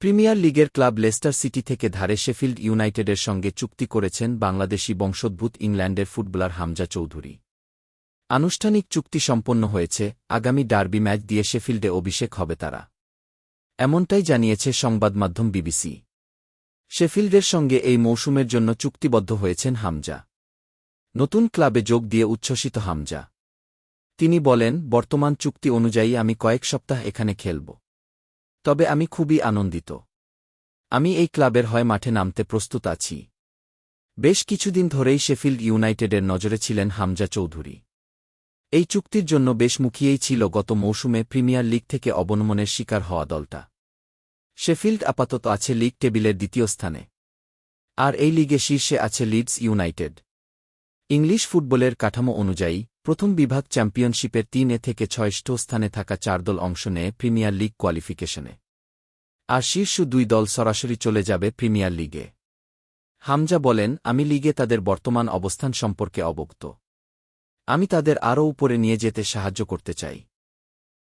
Premier লিগের club Leicester city থেকে ধারে শেফিল্ড ইউনাইটেডের সঙ্গে চুক্তি করেছেন বাংলাদেশি বংশোদ্ভূত ইংল্যান্ডের ফুটবলার হামজা চৌধুরী। আনুষ্ঠানিক চুক্তি সম্পন্ন হয়েছে, আগামী ডার্বি ম্যাচ দিয়ে শেফিল্ডে অভিষেক হবে তারা। এমনটাই জানিয়েছে সংবাদমাধ্যম বিবিসি। শেফিল্ডের সঙ্গে এই মৌসুমের জন্য চুক্তিবদ্ধ হয়েছেন হামজা। নতুন ক্লাবে যোগ দিয়ে উচ্ছ্বসিত হামজা। তিনি বলেন, বর্তমান চুক্তি অনুযায়ী আমি কয়েক সপ্তাহ এখানে খেলব। তবে আমি খুবই আনন্দিত। আমি এই ক্লাবের হয় মাঠে নামতে প্রস্তুত আছি। বেশ কিছুদিন ধরেই শেফিল্ড ইউনাইটেডের নজরে ছিলেন হামজা চৌধুরী। এই চুক্তির জন্য বেশ মুখিয়েই ছিল গত মৌসুমে প্রিমিয়ার লিগ থেকে অবনমনের শিকার হওয়া দলটা। শেফিল্ড আপাতত আছে লিগ টেবিলের দ্বিতীয় স্থানে। আর এই লিগে শীর্ষে আছে লিডস ইউনাইটেড। ইংলিশ ফুটবলের কাঠামো অনুযায়ী প্রথম বিভাগ চ্যাম্পিয়নশিপের তিন এ থেকে ছয়ষ্ঠ স্থানে থাকা চার দল অংশ নেয় প্রিমিয়ার লিগ কোয়ালিফিকেশনে। আর শীর্ষ দুই দল সরাসরি চলে যাবে প্রিমিয়ার লিগে। হামজা বলেন, আমি লিগে তাদের বর্তমান অবস্থান সম্পর্কে অবক্ত আমি তাদের আরও উপরে নিয়ে যেতে সাহায্য করতে চাই।